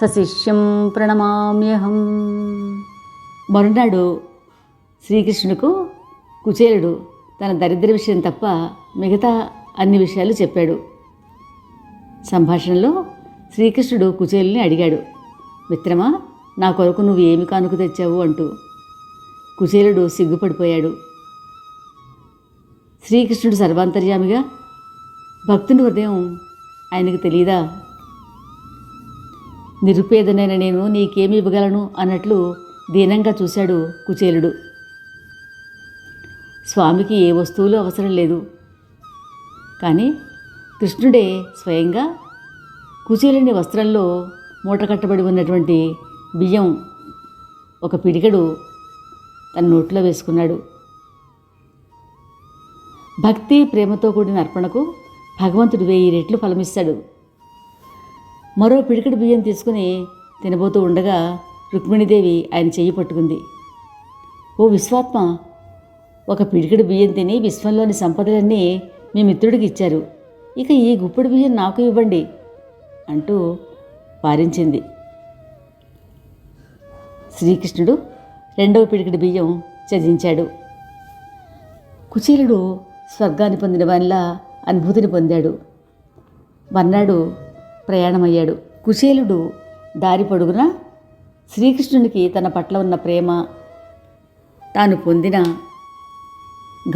సశిష్యం ప్రణమామ్యహం. మరునాడు శ్రీకృష్ణుడుకు కుచేలుడు తన దరిద్ర విషయం తప్ప మిగతా అన్ని విషయాలు చెప్పాడు. సంభాషణలో శ్రీకృష్ణుడు కుచేలుని అడిగాడు మిత్రమా నా కొరకు నువ్వు ఏమి కానుక తెచ్చావు? అంటూ. కుచేలుడు సిగ్గుపడిపోయాడు. శ్రీకృష్ణుడు సర్వాంతర్యామిగా భక్తుని హృదయం ఆయనకు తెలియదా నిరుపేదనైన నేను నీకేమి ఇవ్వగలను అన్నట్లు దీనంగా చూశాడు కుచేలుడు. స్వామికి ఏ వస్తువులు అవసరం లేదు. కానీ కృష్ణుడే స్వయంగా కుచేలుని వస్త్రంలో మూటకట్టబడి ఉన్నటువంటి బియ్యం ఒక పిడికడు తన నోట్లో వేసుకున్నాడు. భక్తి ప్రేమతో కూడిన అర్పణకు భగవంతుడు వెయ్యి రెట్లు ఫలమిస్తాడు. మరో పిడికిడి బియ్యం తీసుకుని తినబోతూ ఉండగా రుక్మిణీదేవి ఆయన చెయ్యి పట్టుకుంది. ఓ విశ్వాత్మ ఒక పిడికిడి బియ్యం తిని విశ్వంలోని సంపదలన్నీ మీ మిత్రుడికి ఇచ్చారు. ఇక ఈ గుప్పుడు బియ్యం నాకు ఇవ్వండి అంటూ వారించింది శ్రీకృష్ణుడు రెండవ పిడికిడి బియ్యం చదించాడు కుచేలుడు స్వర్గాన్ని పొందిన వానిలా అనుభూతిని పొందాడు. మర్నాడు ప్రయాణమయ్యాడు. కుచేలుడు దారి పొడుగున శ్రీకృష్ణునికి తన పట్ల ఉన్న ప్రేమ తాను పొందిన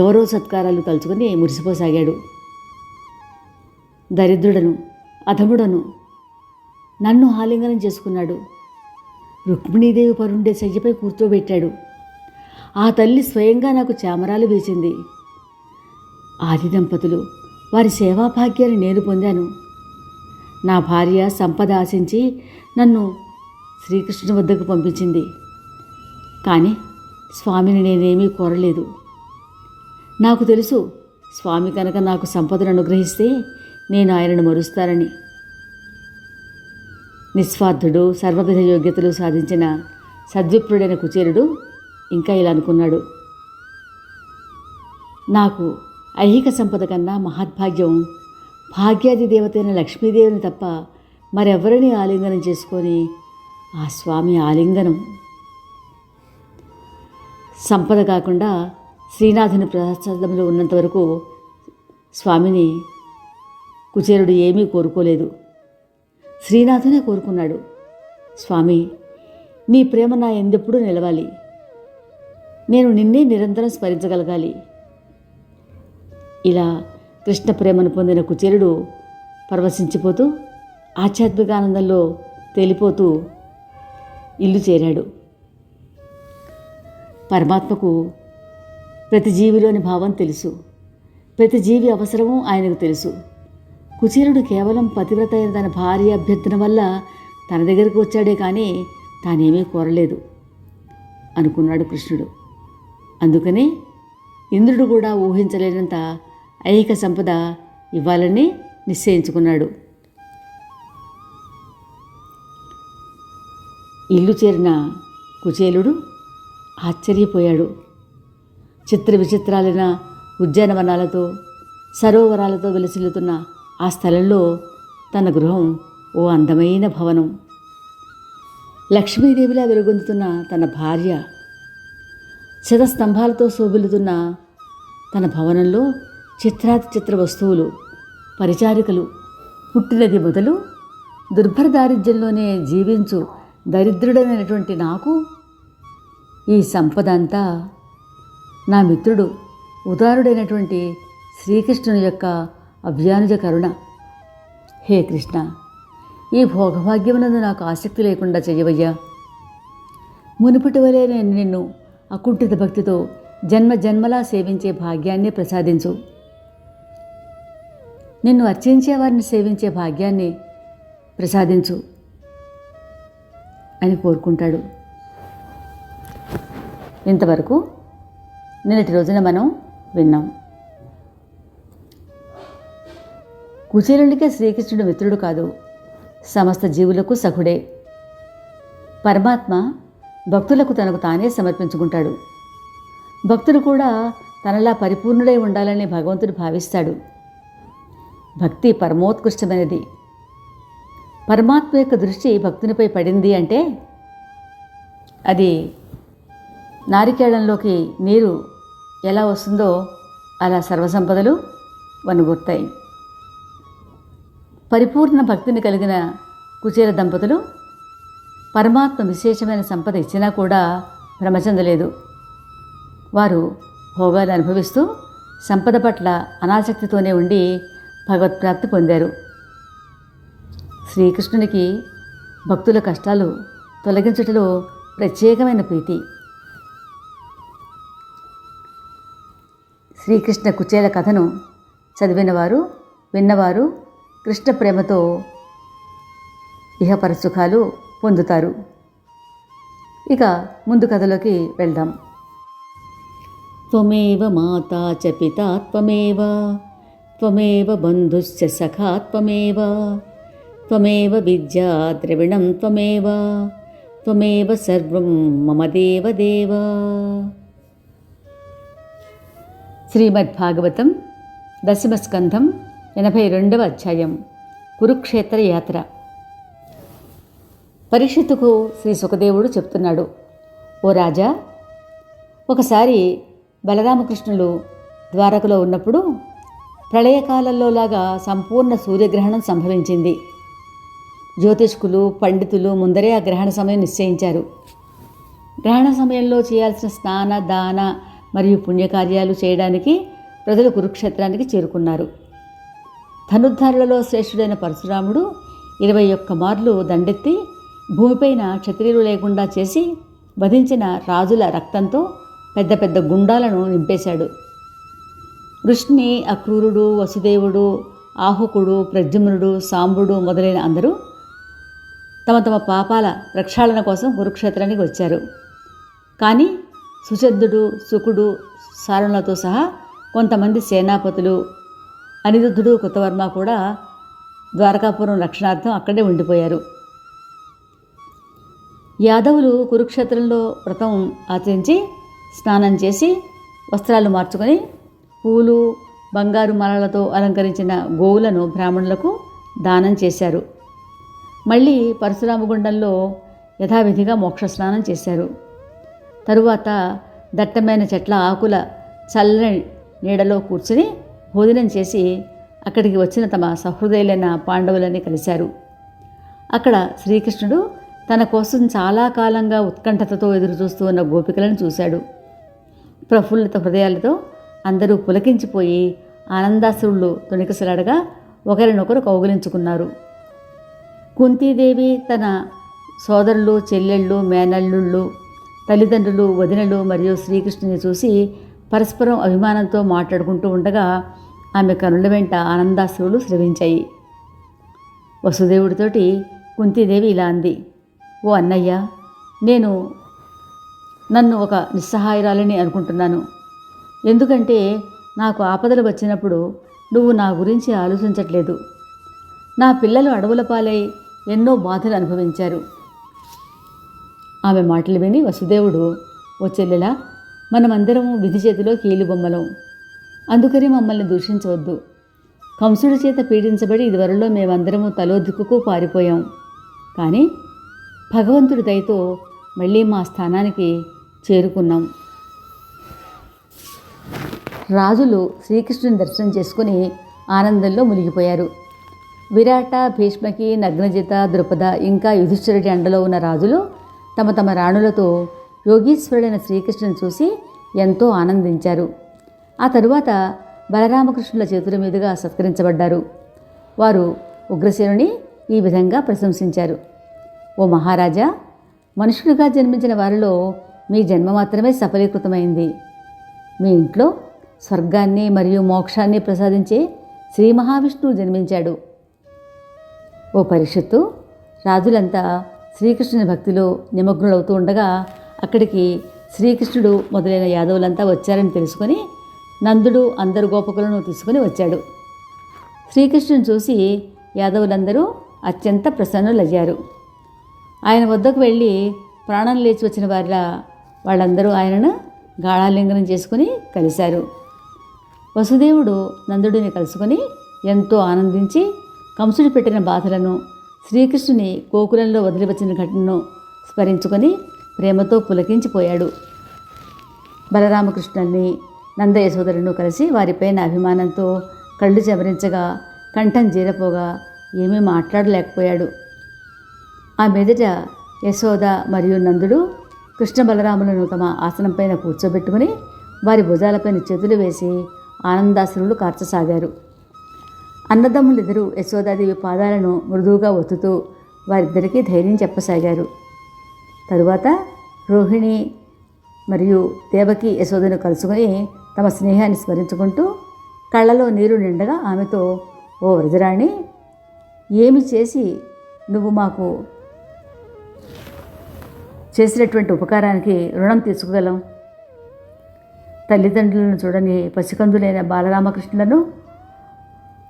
గౌరవ సత్కారాలు తలుచుకుని మురిసిపోసాగాడు. దరిద్రుడను అధముడను నన్ను ఆలింగనం చేసుకున్నాడు. రుక్మిణీదేవి పరుండే శయ్యపై కూర్చోబెట్టాడు. ఆ తల్లి స్వయంగా నాకు చామరాలు వేసింది. ఆది దంపతులు వారి సేవాభాగ్యాన్ని నేను పొందాను. నా భార్య సంపద ఆశించి నన్ను శ్రీకృష్ణుని వద్దకు పంపించింది. కానీ స్వామిని నేనేమీ కోరలేదు. నాకు తెలుసు స్వామి కనుక నాకు సంపదను అనుగ్రహిస్తే నేను ఆయనను మరుస్తానని. నిస్వార్థుడు సర్వవిధ యోగ్యతలు సాధించిన సద్విప్రుడైన కుచేరుడు ఇంకా ఇలా అనుకున్నాడు. నాకు ఐహిక సంపద కన్నా మహద్భాగ్యం భాగ్యాది దేవతైన లక్ష్మీదేవిని తప్ప మరెవరిని ఆలింగనం చేసుకొని ఆ స్వామి ఆలింగనం? సంపద కాకుండా శ్రీనాథుని ప్రసాదంలో ఉన్నంత వరకు స్వామిని కుచేరుడు ఏమీ కోరుకోలేదు. శ్రీనాథునే కోరుకున్నాడు. స్వామి నీ ప్రేమ నా ఎందెప్పుడూ నిలవాలి. నేను నిన్నే నిరంతరం స్మరించగలగాలి ఇలా కృష్ణ ప్రేమను పొందిన కుచేరుడు పరవశించిపోతూ ఆధ్యాత్మిక ఆనందంలో తేలిపోతూ ఇల్లు చేరాడు. పరమాత్మకు ప్రతి జీవిలోని భావం తెలుసు. ప్రతి జీవి అవసరము ఆయనకు తెలుసు. కుచేరుడు కేవలం పతివ్రత అయిన తన భార్య అభ్యర్థన వల్ల తన దగ్గరకు వచ్చాడే కానీ తానేమీ కోరలేదు అనుకున్నాడు కృష్ణుడు. అందుకనే ఇంద్రుడు కూడా ఊహించలేనంత ఐహిక సంపద ఇవ్వాలని నిశ్చయించుకున్నాడు. ఇల్లు చేరిన కుచేలుడు ఆశ్చర్యపోయాడు. చిత్ర విచిత్రాలైన ఉద్యానవనాలతో సరోవరాలతో వెలసిల్లుతున్న ఆ స్థలంలో తన గృహం ఓ అందమైన భవనం. లక్ష్మీదేవిలా వెలుగొందుతున్న తన భార్య శతస్తంభాలతో శోభిల్లుతున్న తన భవనంలో చిత్రాతి చిత్ర వస్తువులు పరిచారికలు పుట్టినది మొదలు దుర్భర దారిద్ర్యంలోనే జీవించు దరిద్రుడైనటువంటి నాకు ఈ సంపద అంతా నా మిత్రుడు ఉదారుడైనటువంటి శ్రీకృష్ణుని యొక్క అభ్యానుజ కరుణ. హే కృష్ణ ఈ భోగభాగ్యమునందు నాకు ఆసక్తి లేకుండా చెయ్యవయ్యా మునుపటి వలె నేను నిన్ను అకుంఠిత భక్తితో జన్మ జన్మలా సేవించే భాగ్యాన్ని ప్రసాదించు. నిన్ను అర్చించే వారిని సేవించే భాగ్యాన్ని ప్రసాదించు అని కోరుకుంటాడు. ఇంతవరకు నిన్నటి రోజున మనం విన్నాం. కుచేలుడికే శ్రీకృష్ణుడు మిత్రుడు కాదు సమస్త జీవులకు సఖుడే పరమాత్మ భక్తులకు తనకు తానే సమర్పించుకుంటాడు. భక్తుడు కూడా తనలా పరిపూర్ణుడై ఉండాలని భగవంతుడు భావిస్తాడు. భక్తి పరమోత్కృష్టమైనది. పరమాత్మ యొక్క దృష్టి భక్తునిపై పడింది అంటే అది నారికేళంలోకి నీరు ఎలా వస్తుందో అలా సర్వసంపదలు వనుగొడతాయి పరిపూర్ణ భక్తిని కలిగిన కుచేల దంపతులు పరమాత్మ విశేషమైన సంపద ఇచ్చినా కూడా భ్రమచందలేదు వారు భోగాలు అనుభవిస్తూ సంపద పట్ల అనాసక్తితోనే ఉండి భగవత్ప్రాప్తి పొందారు. శ్రీకృష్ణునికి భక్తుల కష్టాలు తొలగించుటలో ప్రత్యేకమైన ప్రీతి. శ్రీకృష్ణ కుచేల కథను చదివినవారు విన్నవారు కృష్ణ ప్రేమతో ఇహపర సుఖాలు పొందుతారు. ఇక ముందు కథలోకి వెళ్దాం. త్వమేవ మాతా చ పితా త్వమేవ త్వమేవ బంధుశ్చ సఖా త్వమేవ. త్వమేవ విద్యా ద్రవిణం త్వమేవ. త్వమేవ సర్వం మమ దేవదేవ. శ్రీమద్భాగవతం దశమస్కంధం ఎనభై రెండవ అధ్యాయం కురుక్షేత్ర యాత్ర. పరీక్షిత్తుకు శ్రీ సుఖదేవుడు చెప్తున్నాడు ఓ రాజా ఒకసారి బలరామకృష్ణులు ద్వారకలో ఉన్నప్పుడు ప్రళయకాలంలో లాగా సంపూర్ణ సూర్యగ్రహణం సంభవించింది. జ్యోతిష్కులు పండితులు ముందరే ఆ గ్రహణ సమయం నిశ్చయించారు. గ్రహణ సమయంలో చేయాల్సిన స్నాన దాన మరియు పుణ్యకార్యాలు చేయడానికి ప్రజలు కురుక్షేత్రానికి చేరుకున్నారు. ధనుద్ధారులలో శ్రేష్ఠుడైన పరశురాముడు ఇరవై ఒక్క మార్లు దండెత్తి భూమిపైన క్షత్రియులు లేకుండా చేసి వధించిన రాజుల రక్తంతో పెద్ద పెద్ద గుండాలను నింపేశాడు. కృష్ణి అక్రూరుడు వసుదేవుడు ఆహుకుడు ప్రద్యుమ్నుడు సాంబుడు మొదలైన అందరూ తమ తమ పాపాల ప్రక్షాళన కోసం కురుక్షేత్రానికి వచ్చారు. కానీ సుశద్ధుడు సుకుడు సారణులతో సహా కొంతమంది సేనాపతులు అనిరుద్ధుడు కృతవర్మ కూడా ద్వారకాపురం రక్షణార్థం అక్కడే ఉండిపోయారు. యాదవులు కురుక్షేత్రంలో వ్రతం ఆచరించి స్నానం చేసి వస్త్రాలు మార్చుకొని పూలు బంగారు మాలలతో అలంకరించిన గోవులను బ్రాహ్మణులకు దానం చేశారు. మళ్ళీ పరశురామగుండంలో యథావిధిగా మోక్ష స్నానం చేశారు. తరువాత దట్టమైన చెట్ల ఆకుల చల్లని నీడలో కూర్చుని భోజనం చేసి అక్కడికి వచ్చిన తమ సహృదయులైన పాండవులని కలిశారు. అక్కడ శ్రీకృష్ణుడు తన కోసం చాలా కాలంగా ఉత్కంఠతతో ఎదురుచూస్తూ ఉన్న గోపికలను చూశాడు. ప్రఫుల్లిత హృదయాలతో అందరూ పులకించిపోయి ఆనందాశ్రులు తొణికసలాడగా ఒకరినొకరు కౌగిలించుకున్నారు. కుంతీదేవి తన సోదరులు చెల్లెళ్ళు మేనల్లుళ్ళు తల్లిదండ్రులు వదినలు మరియు శ్రీకృష్ణుని చూసి పరస్పరం అభిమానంతో మాట్లాడుకుంటూ ఉండగా ఆమె కనుల వెంట ఆనందాశ్రువులు స్రవించాయి వసుదేవుడితోటి కుంతీదేవి ఇలా అంది ఓ అన్నయ్య నేను నన్ను ఒక నిస్సహాయురాలని అనుకుంటున్నాను. ఎందుకంటే నాకు ఆపదలు వచ్చినప్పుడు నువ్వు నా గురించి ఆలోచించట్లేదు. నా పిల్లలు అడవుల పాలై ఎన్నో బాధలు అనుభవించారు. ఆమె మాటలు విని వసుదేవుడు ఓ చెల్లెలా మనమందరము విధి చేతిలో కీలుబొమ్మలం అందుకని మమ్మల్ని దూషించవద్దు. కంసుడి చేత పీడించబడి ఇదివరలో మేమందరము తలో దిక్కుకు పారిపోయాం. కానీ భగవంతుడి దయతో మళ్ళీ మా స్థానానికి చేరుకున్నాం. రాజులు శ్రీకృష్ణుని దర్శనం చేసుకుని ఆనందంలో మునిగిపోయారు. విరాట భీష్మకి నగ్నజిత ద్రుపద ఇంకా యుధిష్ఠిరుడి అండలో ఉన్న రాజులు తమ తమ రాణులతో యోగీశ్వరుడైన శ్రీకృష్ణుని చూసి ఎంతో ఆనందించారు. ఆ తరువాత బలరామకృష్ణుల చేతుల మీదుగా సత్కరించబడ్డారు. వారు ఉగ్రసేనుని ఈ విధంగా ప్రశంసించారు. ఓ మహారాజా మనుషులుగా జన్మించిన వారిలో మీ జన్మ మాత్రమే సఫలీకృతమైంది. మీ ఇంట్లో స్వర్గాన్ని మరియు మోక్షాన్ని ప్రసాదించే శ్రీ మహావిష్ణువు జన్మించాడు. ఓ పరిషత్తు రాజులంతా శ్రీకృష్ణుని భక్తిలో నిమగ్నులవుతూ ఉండగా అక్కడికి శ్రీకృష్ణుడు మొదలైన యాదవులంతా వచ్చారని తెలుసుకొని నందుడు అందరు గోపకులను తీసుకుని వచ్చాడు. శ్రీకృష్ణుని చూసి యాదవులందరూ అత్యంత ప్రసన్నులయ్యారు. ఆయన వద్దకు వెళ్ళి ప్రాణం లేచి వచ్చిన వారిలా వాళ్ళందరూ ఆయనను గాఢాలింగనం చేసుకుని కలిశారు. వసుదేవుడు నందుడిని కలుసుకొని ఎంతో ఆనందించి కంసుడు పెట్టిన బాధలను శ్రీకృష్ణుని గోకులంలో వదిలివచ్చిన ఘటనను స్మరించుకొని ప్రేమతో పులకించిపోయాడు. బలరామకృష్ణుల్ని నంద యశోదరును కలిసి వారిపైన అభిమానంతో కళ్ళు చెమరించగా కంఠం జీరపోగా ఏమీ మాట్లాడలేకపోయాడు. ఆ మెదట యశోద మరియు నందుడు కృష్ణ బలరాములను తమ ఆసనంపైన కూర్చోబెట్టుకుని వారి భుజాలపైన చేతులు వేసి ఆనందాశ్రులు కార్చసాగారు. అన్నదమ్ములిద్దరూ యశోదాదేవి పాదాలను మృదువుగా ఒత్తుతూ వారిద్దరికీ ధైర్యం చెప్పసాగారు. తరువాత రోహిణి మరియు దేవకి యశోదను కలుసుకొని తమ స్నేహాన్ని స్మరించుకుంటూ కళ్ళలో నీరు నిండగా ఆమెతో ఓ వృజరాణి ఏమి చేసి నువ్వు మాకు చేసినటువంటి ఉపకారానికి రుణం తీసుకోగలం? తల్లిదండ్రులను చూడని పసికందులైన బాలరామకృష్ణులను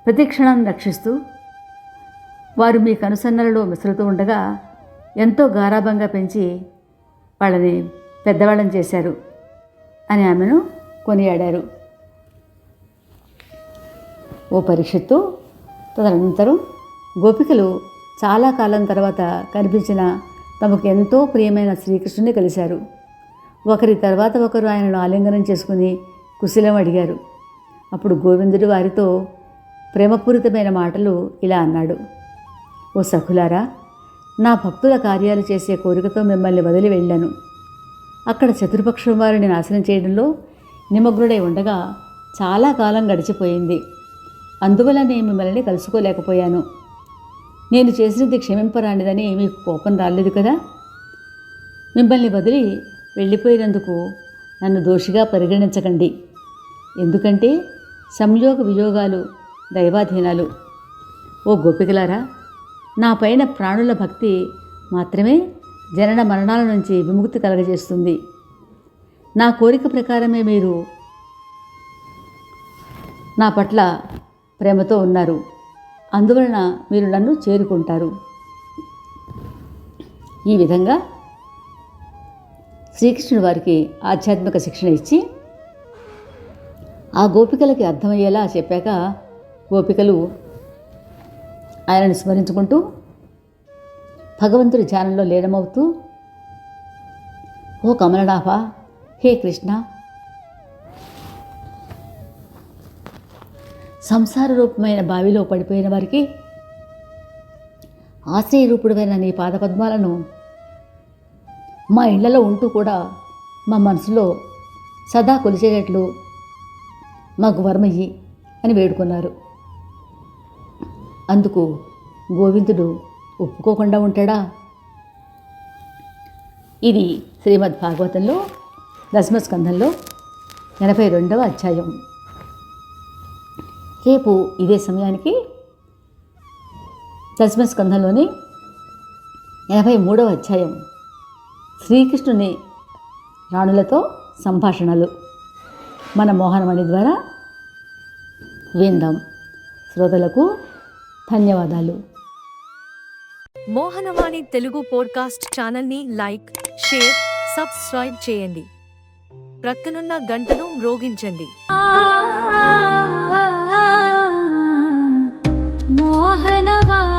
ప్రతిక్షణం రక్షిస్తూ వారు మీ కనుసన్నలలో మిసులుతూ ఉండగా ఎంతో గారాభంగా పెంచి వాళ్ళని పెద్దవాళ్ళని చేశారు అని ఆమెను కొనియాడారు. ఓ పరీక్షతో తదనంతరం గోపికలు చాలా కాలం తర్వాత కనిపించిన తమకు ఎంతో ప్రియమైన శ్రీకృష్ణుని కలిశారు. ఒకరి తర్వాత ఒకరు ఆయనను ఆలింగనం చేసుకుని కుశలం అడిగారు. అప్పుడు గోవిందుడు వారితో ప్రేమపూరితమైన మాటలు ఇలా అన్నాడు. ఓ సఖులారా నా భక్తుల కార్యాలు చేసే కోరికతో మిమ్మల్ని వదిలి వెళ్ళాను. అక్కడ చతుర్పక్షం వారిని నాశనం చేయడంలో నిమగ్నుడై ఉండగా చాలా కాలం గడిచిపోయింది. అందువల్ల నేను మిమ్మల్ని కలుసుకోలేకపోయాను. నేను చేసినది క్షమింపరానిదని మీకు కోపం రాలేదు కదా? మిమ్మల్ని వదిలి వెళ్ళిపోయినందుకు నన్ను దోషిగా పరిగణించకండి. ఎందుకంటే సంయోగ వియోగాలు దైవాధీనాలు. ఓ గోపికలారా నా పైన ప్రాణుల భక్తి మాత్రమే జనన మరణాల నుంచి విముక్తి కలగజేస్తుంది. నా కోరిక ప్రకారమే మీరు నా పట్ల ప్రేమతో ఉన్నారు. అందువలన మీరు నన్ను చేరుకుంటారు. ఈ విధంగా శ్రీకృష్ణుడు వారికి ఆధ్యాత్మిక శిక్షణ ఇచ్చి ఆ గోపికలకి అర్థమయ్యేలా చెప్పాక గోపికలు ఆయనను స్మరించుకుంటూ భగవంతుడి ధ్యానంలో లీనమవుతూ ఓ కమలనాభ హే కృష్ణ సంసార రూపమైన బావిలో పడిపోయిన వారికి ఆశ్రయ రూపుడువైన నీ పాదపద్మాలను మా ఇళ్ళలో ఉంటూ కూడా మా మనసులో సదా కొలిచేటట్లు మాకు వరమయ్యి అని వేడుకున్నారు. అందుకు గోవిందుడు ఒప్పుకోకుండా ఉంటాడా? ఇది శ్రీమద్ భాగవతంలో దశమస్కంధంలో ఎనభై రెండవ అధ్యాయం. రేపు ఇదే సమయానికి దశమస్కంధంలోని ఎనభై మూడవ అధ్యాయం. శ్రీకృష్ణుని రాణులతో సంభాషణలు. మన మోహనమణి ద్వారా విందాం. శ్రోతలకు ధన్యవాదాలు. మోహనవాణి తెలుగు పోడ్కాస్ట్ ఛానల్ని లైక్ షేర్ సబ్స్క్రైబ్ చేయండి. ప్రక్కనున్న గంటను మ్రోగించండి. మోహనవాణి